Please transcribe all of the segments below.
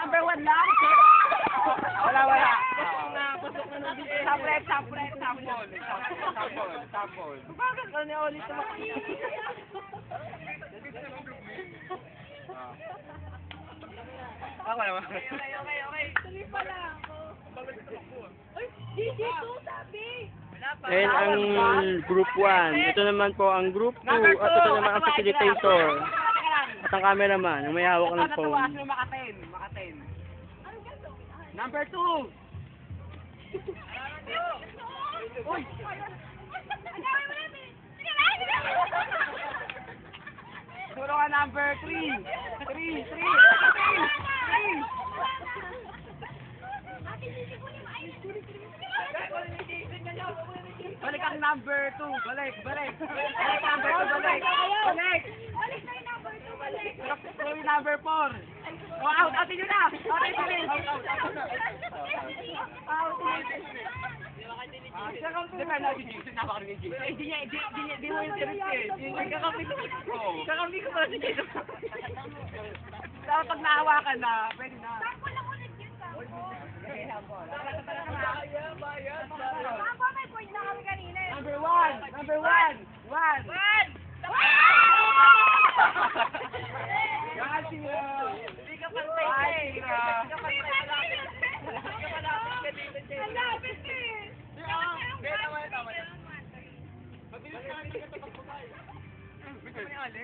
number one lang. Wala, wala. Na. Sample, sample, sample. Sample, sample. Bakit ano ni Oli tumakbo? Ako naman. Okay, okay, okay. Tuloy pa lang ako. Ay, DJ to, sabi. Ayan ang group 1. Ito naman po ang group 2. At ito naman ang facilitator. At ang cameraman, ang may hawak ng phone. Ano makaten? Makaten. Number two. Uy! Puro ka number three. Three, three, three, three. Balik ang number two. Balik, balik. Balik number two, balik. Balik. Play number 4. O Oh, out, out nyo na. Out, out, out. Out, Kakampi ko pala si Jason. Tapos pag naawa ka na, pwede na. Number one! Number one! One! One! Hindi ka pantay sila!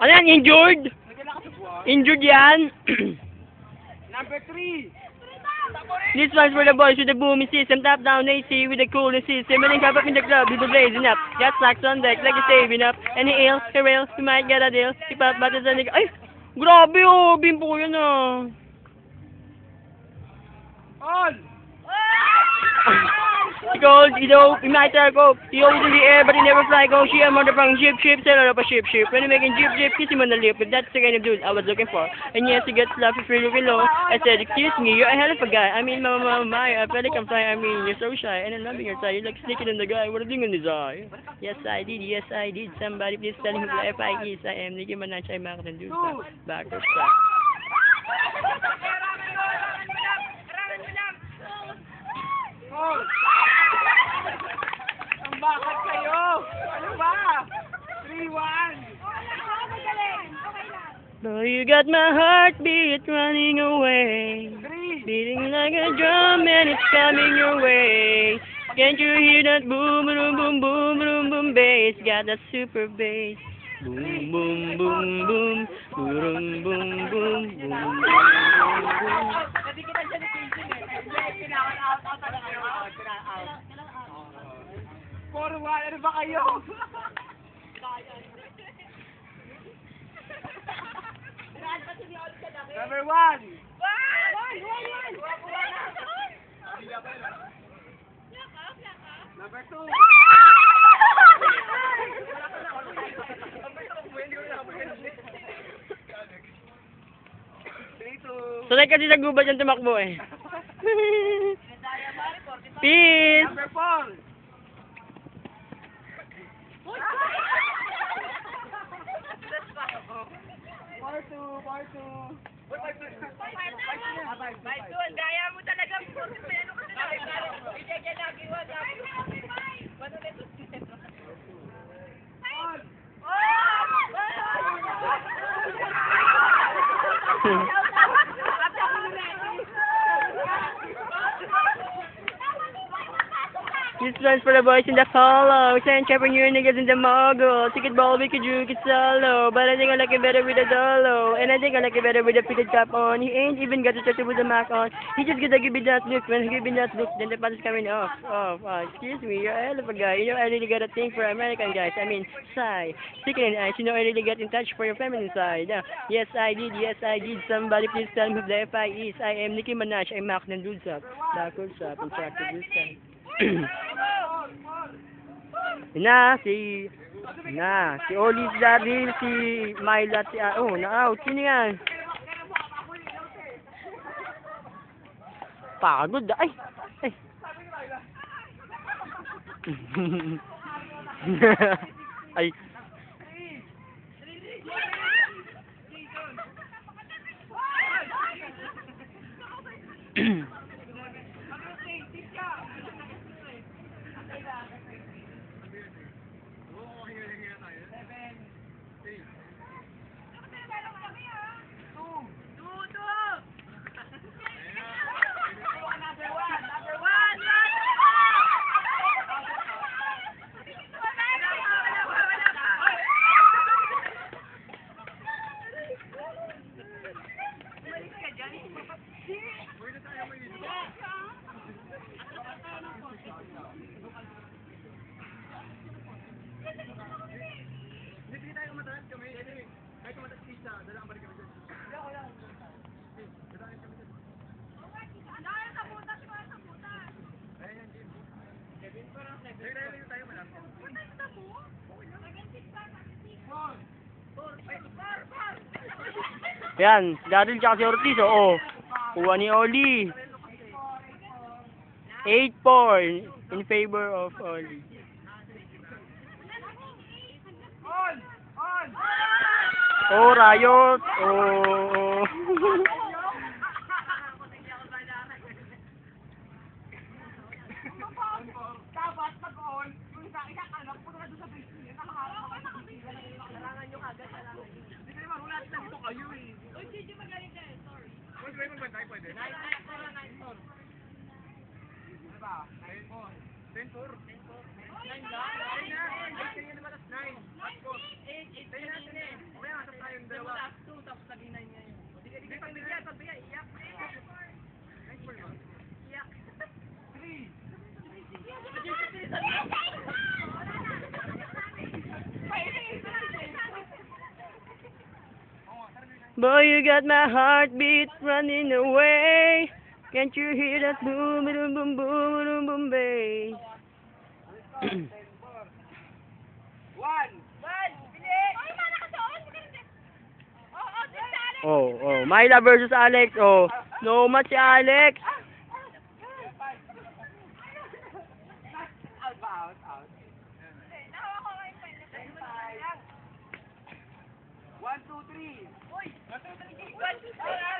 Ano yan? Injured? Injured yan? Number three! This one's for the boys with the booming system, top down AC with the cooling system, and then cup up in the club, people blazing up. Got slacks on deck, like a saving up. Any ill, real, you might get a deal. Keep up, but it's a nigga. Grabe oh, bimbo ko yan ah. On! He goes, you know, we might try go. He always in the air, but he never fly. Go, she the front, ship, ship, sail up a ship, ship. When he making jip, jip, kiss him on the lip. If that's the kind of dude I was looking for. And yes, he gets love if you're looking low. I said, excuse me, you're a hell of a guy. I mean, mama, my, I feel like I'm flying. I mean, you're so shy. And I'm loving your side. You're like sneaking in the guy. What a thing in his eye. Yes, I did. Yes, I did. Somebody please tell him the F.I. is. I am Nicki Minaj. I'm Mark and dude. Back or stop. On! Bakit kayo? Ano ba? Three, one! Though you got my heartbeat running away. Beating like a drum and it's coming your way. Can't you hear that boom, boom, boom, boom, boom, boom bass? Got that super bass. Boom, boom, boom, boom, boom, boom, boom, boom, boom, boom. Puro nga, ano ba kayo? Number one! Number two! Sanay kasi sa gubat yung tumakbo eh. Peace! Number four! part 2. Part 2. Part 2. Gaya mo talaga. Ano ka talaga? Ijegya lagi. Ano ulit? This one's for the boys in the follow. your niggas in the mogul. Ticket ball, we could juke it solo. But I think I like it better with a dolo. And I think I like it better with a fitted cap on. He ain't even got to touch it with a mac on. He just gonna give me that look. When he give me that look, then the part is coming off. Off. Oh, excuse me, you're a hell of a guy. You know, I really got a thing for American guys. I mean, sigh. Sticking in eyes. You know, I really got in touch for your feminine side. Yeah. Yes, I did. Yes, I did. Somebody please tell me who the FI is. I am Nicki Minaj. I'm Mac. Backwards up and track to this time. na, si... Na, si Olis Daril, si Myla, si... ah, oh, na-out. Sino yan? Pagod. Ay! Ay! Ay! Yan, Daryl tsaka si Ortiz, oo. Kuha ni Oli. 8-4 in favor of Oli. Oh, Riot. Oh. Dapat pag-on, yung sa akin anak, punta ka doon sa base niya, nakaharap ka sa kabila. Kailangan nyo kagad, kailangan nyo. Hindi na dito kayo eh. Uy, Gigi, magaling ka eh, sorry. Ba yung magbantay, pwede? 9-4 na 9-4. Diba? 9-4. 10-4. 9 lang? 9 na. 8 kayo naman, tapos 9. 8, 8, 8. Tayo natin eh. Mamaya, masap tayong dalawa. Last 2, tapos naging 9 ngayon. Hindi, hindi, pagbigyan, pagbigyan, iyak. 9-4 Boy, you got my heartbeat running away. Can't you hear that boom, boom, boom, boom, boom, boom, bass? One. oh, oh, Myla versus Alex. Oh, no match si Alex. Three. One, two,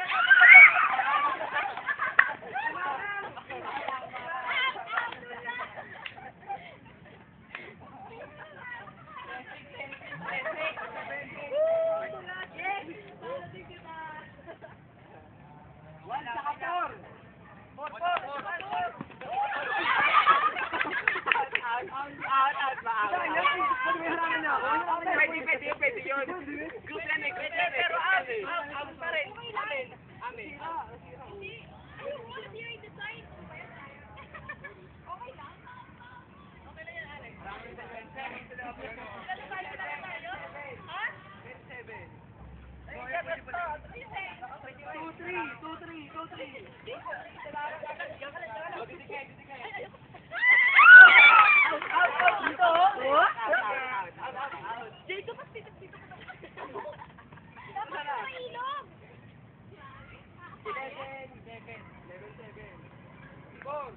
Pwede, pwede, pwede yun. Group lang eh, group. Pero amin, pa rin. Amin, amin. Hindi. Ano one of your design? Okay lang. Okay lang Alex. Lalabalo na ba tayo? Ha? 27. Ay, dapat to. Una.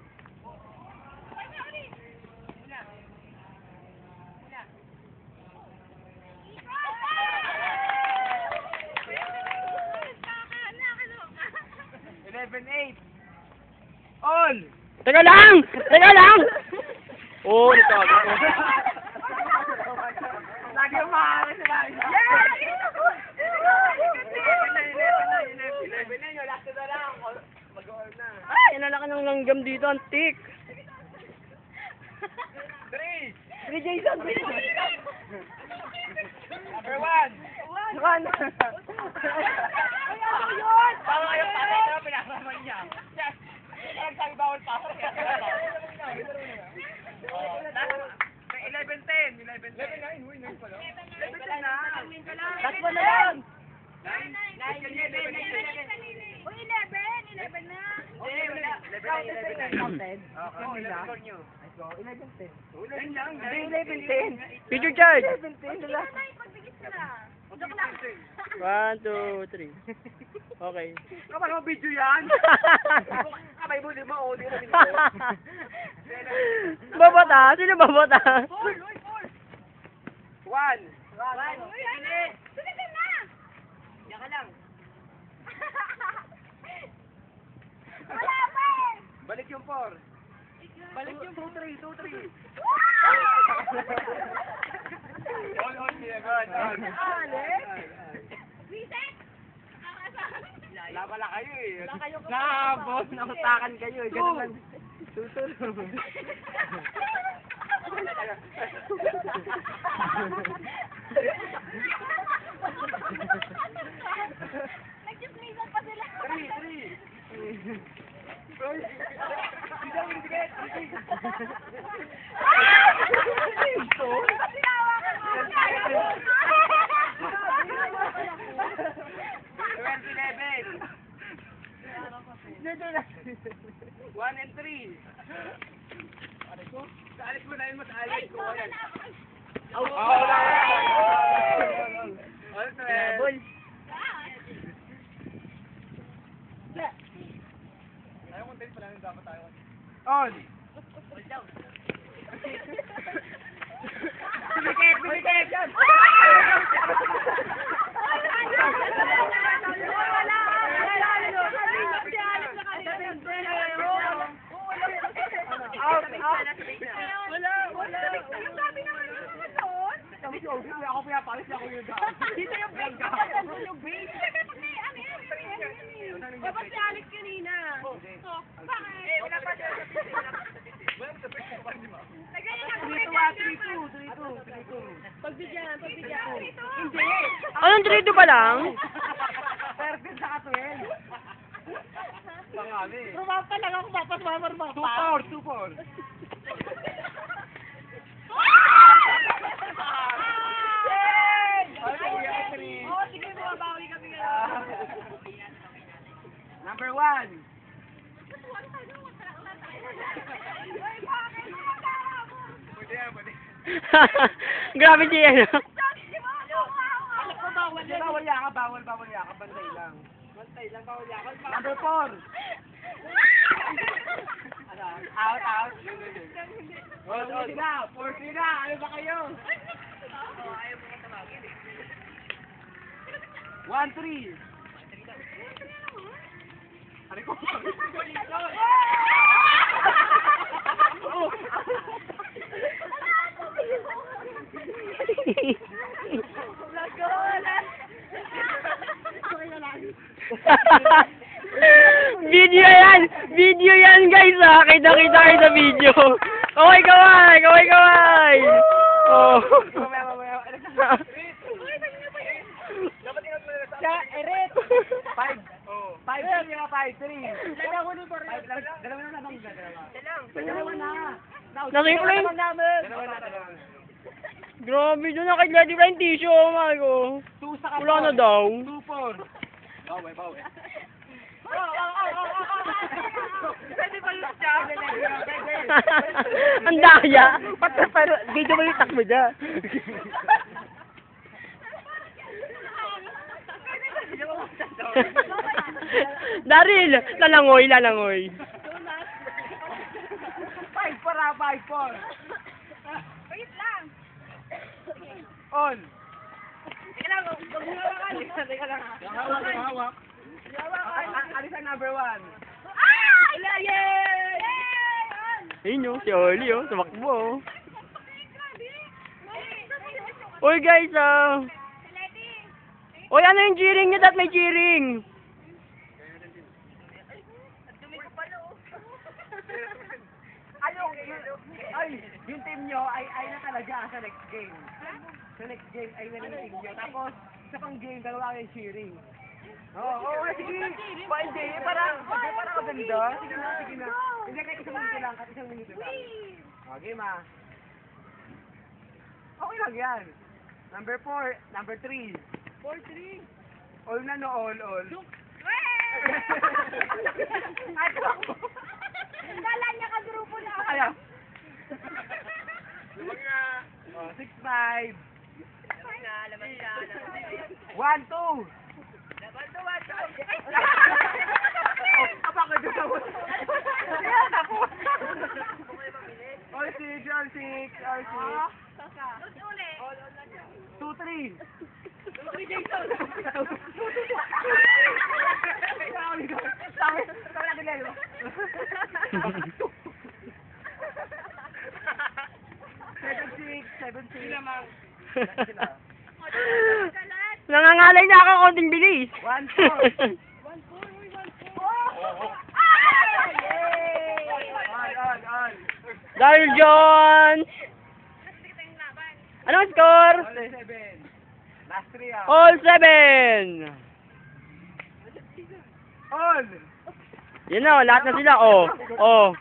Eleven, eight. On! Teka lang! Teka lang! Oh, ko. Lagi yung maaari sila. Eleven na yun, last na lang. Mag-on na. Ay, ang lalaki ng langgam dito, antik. Three. Si Jason, Number one. One. Bago kayo pa rin, pero pinasama niya. Yes. Ang sabi bawal pa. Oh, last- 11-10. 11-10. 11-9. Uy, 9 pala. 11-10 na. Last one na lang. 9. 9. 11. Uy, 11, 11 na. Okay, wala. 11 na. 11 na. Counted? Oh, 11 score nyo. Let's go. 11-10. 11 lang. 11-10. Picture charge. Hindi na na ipagbigis sila. Joke lang. One, two, three. Okay. Kapag mo video yan. Kamay mo, di mo. Oh, di na babata? Sino babata? Four, uy, four. One. One. Uy, ano? Sulitin na. Yan ka lang. Wala pa eh. 4. Balik yung 2-3, 2-3. All on here, good. Alex? Reset. Laba lang kayo eh. Nakabot, nakutakan kayo. eh. Ganun lang. Nag-dismissal pa sila. 3, 3. One and three. Alis mo na yun, mas alis ko. Ayan. Oh, wala, wala. All twelve. On. Sumikip, sumikip. Out, out. Wala, wala. Sabi naman naman doon. Sabi ko, hindi ako pinapalis, ako yung daan. Dito yung break. Dito yung eh. Dapat si Alex kanina. Oh, bakit? Eh, wala pa siya. Nagaya lang ako. 3-2, 3-2, 3-2. Pagbigyan, pagbigyan. Hindi. Anong trito pa lang? Perfect sa katwel. Pangami. Rumapa lang ako, papas mama rumapa. 2-4, 2-4. Okay, we have three. Oh, sige, bumabawi kami Ah. ngayon. Number one. Pwede yan, Grabe si ano. Hindi, bawal yakap, bawal, bawal yakap. Bantay lang. Bantay lang, bawal yakap. Number four. Ano? Out, out. Hold on. na, four na. Ano ba kayo? One, three. Ano ko? Oh. video yan! Video yan guys ha! Kita-kita kayo sa video. Kaway kaway! Kaway kaway! Oh. Eret. Five. Five, three, five, three. Dalawa rin. Dalawa na lang, dalawa. Dalawa na. Dalawa na, dalawa. Grabe doon nakagla di ba yung tissue? Oh my God. Two sa Wala na daw. Two, four. Bawi, bawi. Pwede ba yung job? Ang daya. Pati pero, video mo yung takbo niya. Daryl, lalangoy, lalangoy. Five, four, ah, five, four. Wait lang. On. Teka lang, huwag mo hawakan. Teka lang. Hawak, hawak. Hawakan. Alis ang number one. Ah! Ila, yay! Yay! Ayun oh, si Oli oh, tumakbo oh. Uy guys, ah. Uy, ano yung cheering niya? Dat may cheering. Dumi ko pala, oh. Ano, ay, yung team nyo ay ay na talaga sa next game. Sa next game ay na yung team nyo. Tapos, sa pang game, dalawa kayong cheering. Oo, oh, oh, sige. Pa, hindi, parang, hindi, parang maganda. Sige na, sige na. Hindi, kahit isang minuto lang, kahit isang minuto lang. O, game ah. Okay lang yan. Number four, number three. Four, three. All na no, all, all. Ano? Kala niya ka-grupo na ako. Ayaw. Oh, six, five. Na, laman ka. One, two. Laban to, one, two. Oh, apa ka dito? All six, all six, all six. Tapos uli. Two, three six, seven, six. Nangangalay na ako konting bilis. One, four. One, four, one, four. Daryl John. Anong score? All seven. Last three ah. All seven. On. Yan na, lahat na sila. Oh, oh.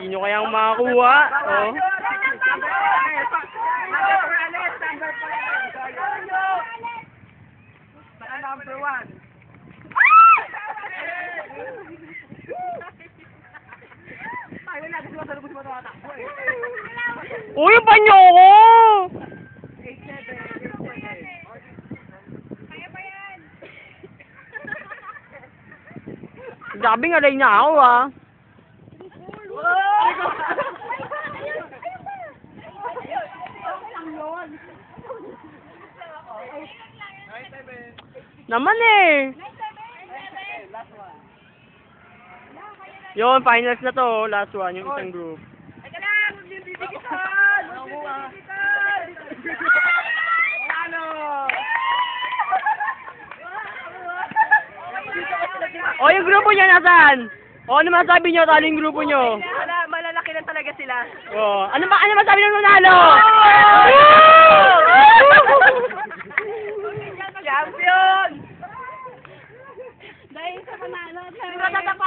Sino kayang makakuha? Oh. Number one. Uy, panyo ko! Sabi nga rin na ako ah. Naman eh. Yun, finals na to. Last one, yung isang group. Teka lang, yung didikitan! Ano? O, yung grupo niya nasaan? O, ano masabi niyo? Talo yung grupo niyo. Wala, malalaki lang talaga sila. O, ano ba, ano masabi ng nanalo? panalo. Sino natatapat?